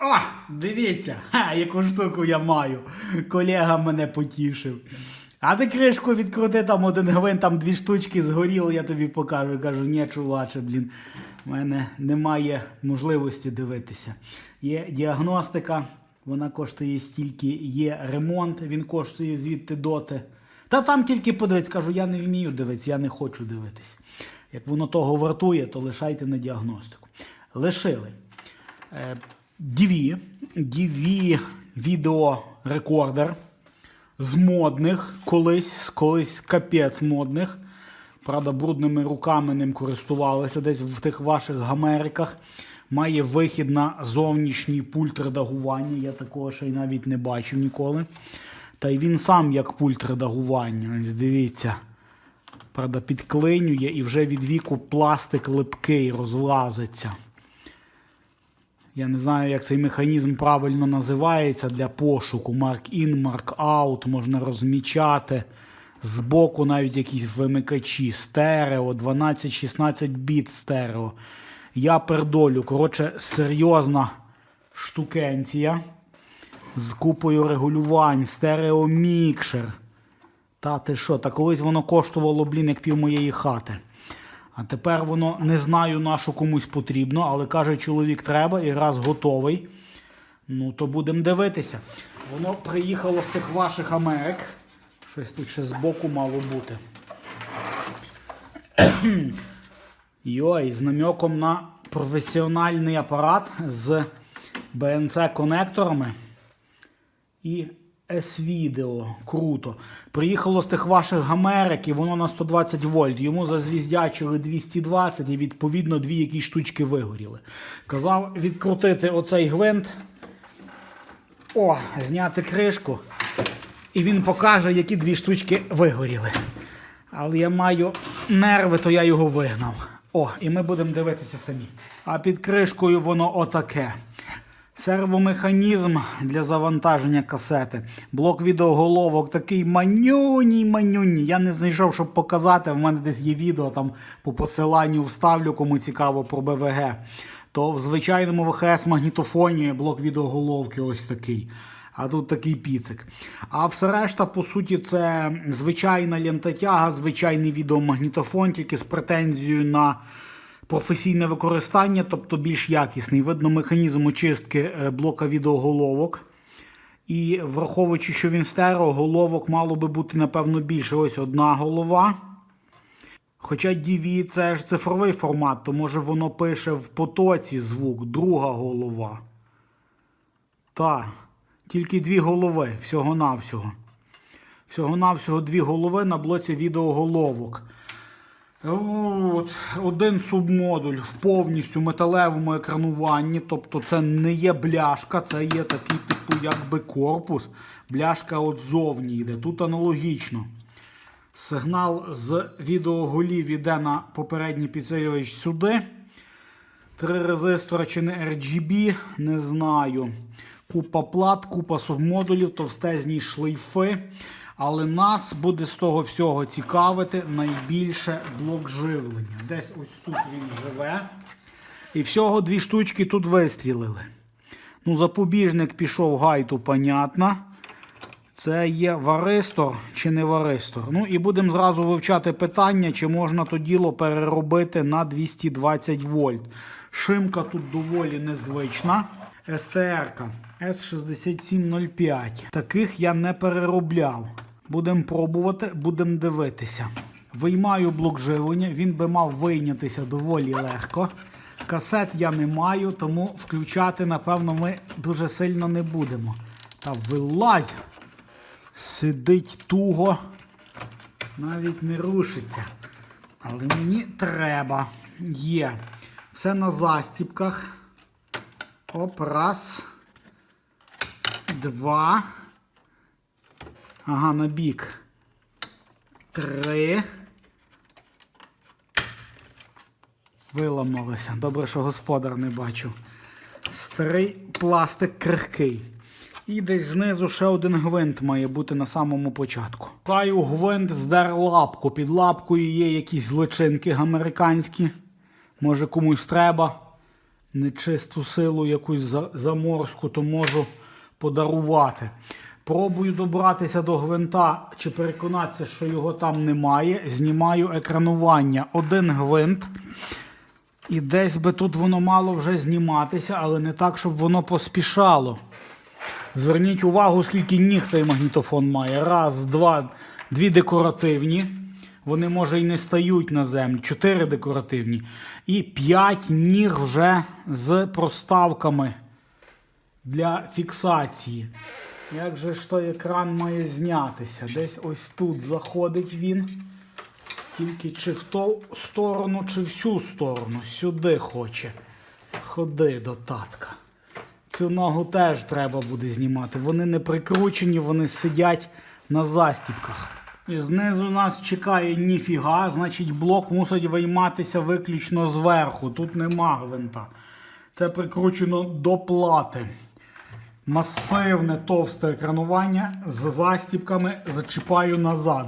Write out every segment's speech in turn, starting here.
О, дивіться, ха, яку штуку я маю. Колега мене потішив. А ти кришку відкрути, там один гвинт, там дві штучки згоріли, я тобі покажу. Я кажу, ні, чуваче, блін, в мене немає можливості дивитися. Є діагностика, вона коштує стільки, є ремонт, він коштує звідти доти. Та там тільки подивись, кажу, я не вмію дивитися, я не хочу дивитися. Як воно того вартує, то лишайте на діагностику. Лишили. DV, DV відеорекордер з модних, колись, колись капець модних. Правда, брудними руками ним користувалися десь в тих ваших гамериках. Має вихід на зовнішній пульт редагування. Я такого ще й навіть не бачив ніколи. Та й він сам як пульт редагування. Дивіться. Правда, підклинює і вже від віку пластик липкий розлазиться. Я не знаю, як цей механізм правильно називається для пошуку. Mark in, Mark out, можна розмічати. Збоку навіть якісь вимикачі, стерео, 12-16 біт стерео. Я пердолю. Коротше, серйозна штукенція з купою регулювань, стереомікшер. Та ти що, та колись воно коштувало, блін, як пів моєї хати. А тепер воно не знаю, на що комусь потрібно, але каже, чоловік треба і раз готовий. Ну, то будемо дивитися. Воно приїхало з тих ваших Америк. Щось тут ще збоку мало бути. Йой, з намеком на професіональний апарат з BNC-конекторами і S-Video. Круто. Приїхало з тих ваших гамерик і воно на 120 вольт. Йому зазвіздячили 220 і відповідно дві якісь штучки вигоріли. Казав відкрутити оцей гвинт. О, зняти кришку. І він покаже, які дві штучки вигоріли. Але я маю нерви, то я його вигнав. О, і ми будемо дивитися самі. А під кришкою воно отаке. Сервомеханізм для завантаження касети. Блок відеоголовок такий манюній манюній. Я не знайшов, щоб показати. В мене десь є відео там по посиланню вставлю, кому цікаво про БВГ. То в звичайному ВХС магнітофоні блок відеоголовки ось такий. А тут такий піцик. А все решта, по суті, це звичайна лентотяга, звичайний відеомагнітофон, тільки з претензією на професійне використання, тобто більш якісний. Видно механізм очистки е, блока відеоголовок. І враховуючи, що він стерео, головок мало би бути, напевно, більше. Ось одна голова. Хоча DV це ж цифровий формат, то може воно пише в потоці звук, друга голова. Та, тільки дві голови, всього-навсього. Всього-навсього дві голови на блоці відеоголовок. От, один субмодуль в повністю металевому екрануванні. Тобто це не є бляшка, це є такий типу якби корпус. Бляшка от зовні йде. Тут аналогічно. Сигнал з відеоголів іде на попередній підсилювач сюди. Три резистора чи не RGB, не знаю. Купа плат, купа субмодулів, товстезні шлейфи. Але нас буде з того всього цікавити найбільше блок живлення. Десь ось тут він живе. І всього дві штучки тут вистрілили. Ну, запобіжник пішов гайту, понятно. Це є варистор чи не варистор. Ну і будемо зразу вивчати питання, чи можна то діло переробити на 220 вольт. Шимка тут доволі незвична. СТР-ка S6705. Таких я не переробляв. Будемо пробувати, будемо дивитися. Виймаю блок живлення, він би мав вийнятися доволі легко. Касет я не маю, тому включати, напевно, ми дуже сильно не будемо. Та вилазь! Сидить туго, навіть не рушиться. Але мені треба. Є. Все на застіпках. Оп, раз. Два. Ага, на бік. Три. Виламалося. Добре, що господар не бачу. Старий пластик крихкий. І десь знизу ще один гвинт має бути на самому початку. Каю гвинт здер лапку. Під лапкою є якісь злочинки американські. Може комусь треба. нечисту силу якусь заморську, то можу подарувати. Пробую добратися до гвинта чи переконатися, що його там немає. Знімаю екранування. Один гвинт. І десь би тут воно мало вже зніматися, але не так, щоб воно поспішало. Зверніть увагу, скільки ніг цей магнітофон має. Раз, два, дві декоративні. Вони, може, і не стають на землю. Чотири декоративні. І п'ять ніг вже з проставками для фіксації. Як же ж той екран має знятися? Десь ось тут заходить він. Тільки чи в ту сторону, чи в цю сторону. Сюди хоче. Ходи до татка. Цю ногу теж треба буде знімати. Вони не прикручені, вони сидять на застіпках. І знизу нас чекає ніфіга, значить блок мусить вийматися виключно зверху. Тут нема гвинта. Це прикручено до плати. Масивне товсте екранування з застіпками зачіпаю назад.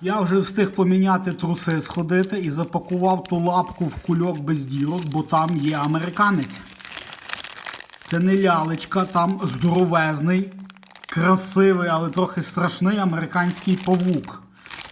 Я вже встиг поміняти труси, сходити і запакував ту лапку в кульок без дірок, бо там є американець. Це не лялечка, там здоровезний, красивий, але трохи страшний американський павук.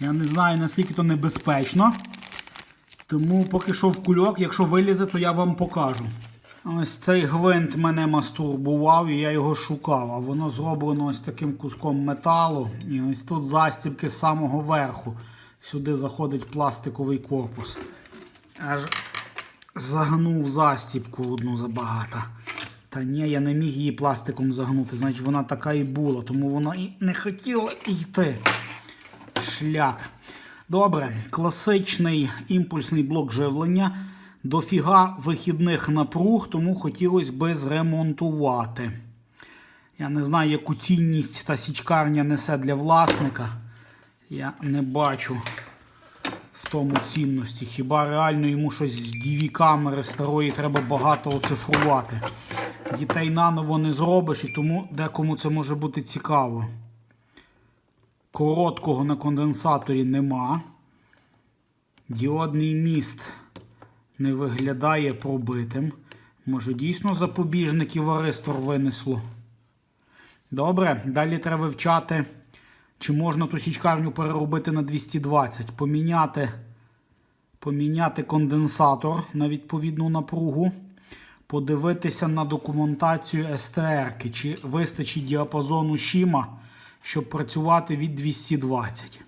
Я не знаю, наскільки то небезпечно. Тому поки що в кульок, якщо вилізе, то я вам покажу. Ось цей гвинт мене мастурбував і я його шукав. А воно зроблено ось таким куском металу. І ось тут застібки з самого верху. Сюди заходить пластиковий корпус. Аж загнув застібку одну забагато. Та ні, я не міг її пластиком загнути, значить вона така і була, тому вона і не хотіла йти. Шлях. Добре, класичний імпульсний блок живлення. Дофіга вихідних напруг, тому хотілося би зремонтувати. Я не знаю, яку цінність та січкарня несе для власника. Я не бачу в тому цінності. Хіба реально йому щось з dv камери старої треба багато оцифрувати. Дітей наново не зробиш, і тому декому це може бути цікаво. Короткого на конденсаторі нема. Діодний міст не виглядає пробитим. Може, дійсно запобіжників варистор винесло. Добре, далі треба вивчати, чи можна ту січкарню переробити на 220, поміняти, поміняти конденсатор на відповідну напругу, подивитися на документацію STR, чи вистачить діапазону Шіма, щоб працювати від 220.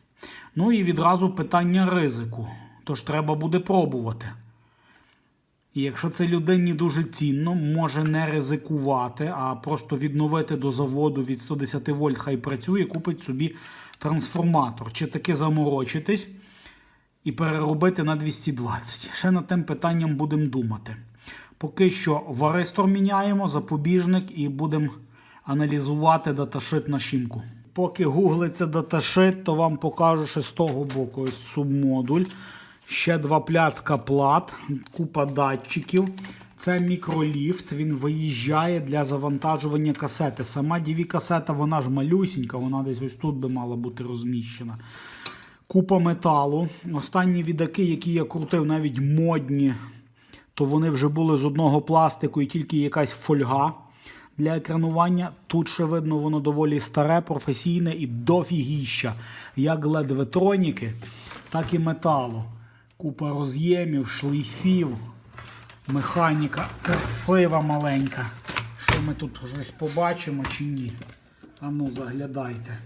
Ну і відразу питання ризику. Тож треба буде пробувати. І якщо це людині дуже цінно, може не ризикувати, а просто відновити до заводу від 110 вольт, хай працює, купить собі трансформатор. Чи таки заморочитись і переробити на 220. Ще над тим питанням будемо думати. Поки що варистор міняємо, запобіжник і будемо аналізувати даташит на щімку. Поки гуглиться даташит, то вам покажу ще з того боку ось субмодуль. Ще два пляцка плат, купа датчиків. Це мікроліфт, він виїжджає для завантажування касети. Сама dv касета вона ж малюсінька, вона десь ось тут би мала бути розміщена. Купа металу. Останні відаки, які я крутив, навіть модні, то вони вже були з одного пластику і тільки якась фольга для екранування. Тут ще видно, воно доволі старе, професійне і дофігіща. Як ледветроніки, так і металу. Купа роз'ємів, шлейфів, механіка красива маленька. Що ми тут щось побачимо чи ні? Ану, заглядайте.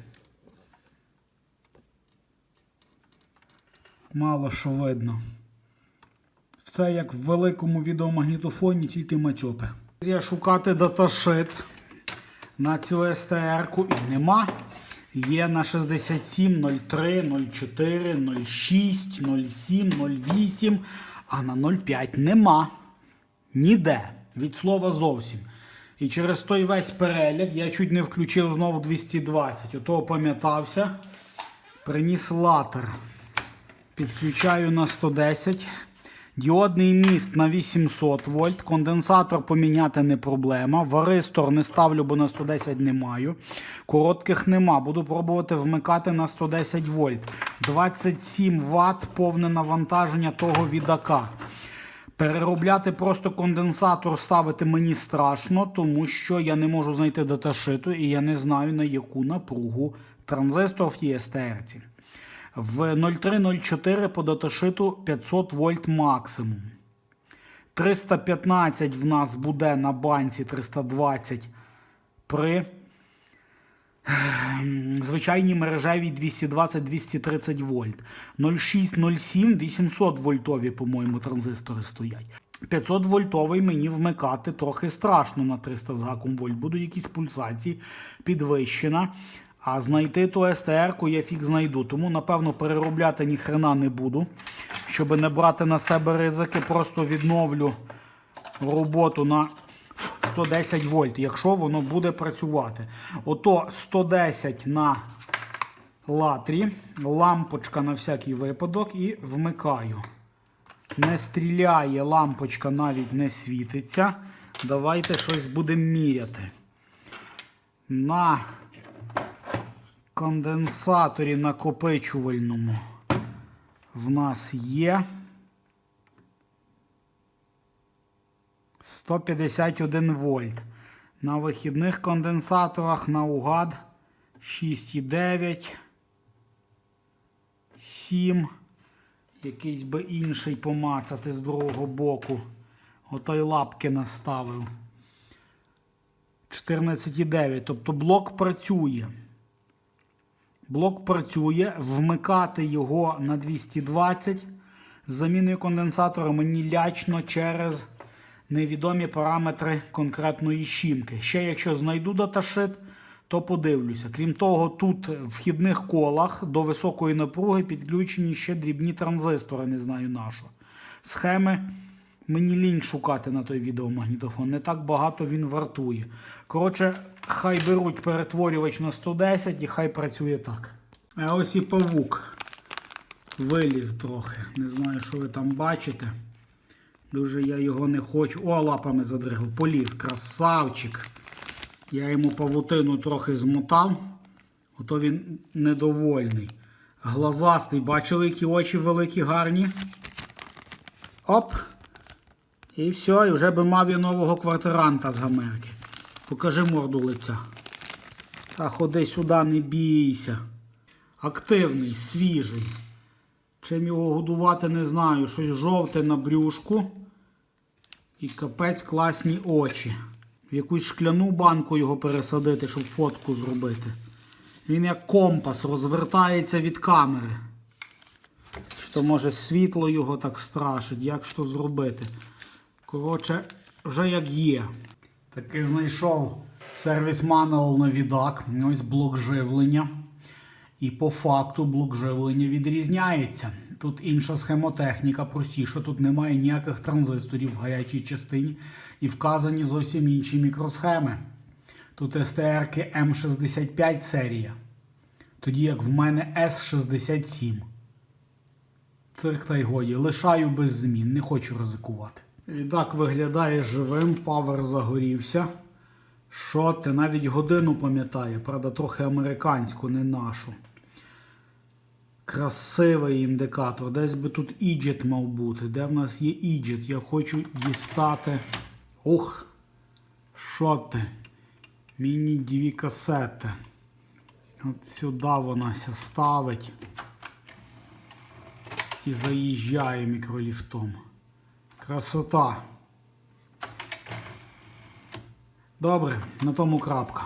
Мало що видно. Все як в великому відеомагнітофоні, тільки матьопи. Я шукати даташит на цю STR-ку і нема. Є на 67, 03, 04, 06, 07, 08, а на 05 нема. Ніде. Від слова зовсім. І через той весь переляк я чуть не включив знову 220. Ото опам'ятався. Приніс латер. Підключаю на 110. Діодний міст на 800 вольт. Конденсатор поміняти не проблема. Варистор не ставлю, бо на 110 не маю. Коротких нема. Буду пробувати вмикати на 110 вольт. 27 Вт повне навантаження того відака. Переробляти просто конденсатор ставити мені страшно, тому що я не можу знайти даташиту і я не знаю на яку напругу транзистор в тій СТРці. В 0304 по даташиту 500 вольт максимум. 315 в нас буде на банці 320 при ем, звичайній мережевій 220-230 вольт. 0607 800 вольтові, по-моєму, транзистори стоять. 500 вольтовий мені вмикати трохи страшно на 300 з гаком вольт. Будуть якісь пульсації підвищена. А знайти ту СТР-ку я фіг знайду. Тому, напевно, переробляти ніхрена не буду. Щоб не брати на себе ризики, просто відновлю роботу на 110 вольт, якщо воно буде працювати. Ото 110 на латрі, лампочка на всякий випадок і вмикаю. Не стріляє, лампочка навіть не світиться. Давайте щось будемо міряти. На конденсаторі накопичувальному в нас є 151 вольт. На вихідних конденсаторах наугад 6,9, 7. Якийсь би інший помацати з другого боку. Отой лапки наставив. 14,9. Тобто блок працює. Блок працює, вмикати його на 220 з заміною конденсатора мені лячно через невідомі параметри конкретної щімки. Ще якщо знайду даташит, то подивлюся. Крім того, тут в вхідних колах до високої напруги підключені ще дрібні транзистори, не знаю на. Схеми мені лінь шукати на той відеомагнітофон. Не так багато він вартує. Коротше, хай беруть перетворювач на 110 і хай працює так. А ось і павук. Виліз трохи. Не знаю, що ви там бачите. Дуже я його не хочу. О, лапами задригав. Поліз, красавчик. Я йому павутину трохи змотав. Ото він недовольний. Глазастий, бачили, які очі великі, гарні. Оп. І все, і вже би мав я нового квартиранта з гамерки. Покажи морду лиця. Та ходи сюди, не бійся. Активний, свіжий. Чим його годувати, не знаю. Щось жовте на брюшку. І капець класні очі. В якусь шкляну банку його пересадити, щоб фотку зробити. Він як компас розвертається від камери. То може світло його так страшить, як що зробити. Коротше, вже як є. Таки знайшов сервіс мануал на відак. Ось блок живлення. І по факту блок живлення відрізняється. Тут інша схемотехніка, простіша, тут немає ніяких транзисторів в гарячій частині і вказані зовсім інші мікросхеми. Тут STR М65 серія. Тоді як в мене S67. Цирк та й годі. Лишаю без змін, не хочу ризикувати. Відак виглядає живим, павер загорівся. Що ти навіть годину пам'ятає, правда, трохи американську, не нашу. Красивий індикатор. Десь би тут іджет мав бути. Де в нас є іджет? Я хочу дістати. Ух! Що ти? Міні-дві касети. От сюди вона ся ставить. І заїжджає мікроліфтом. Красота. Добре, на тому крапка.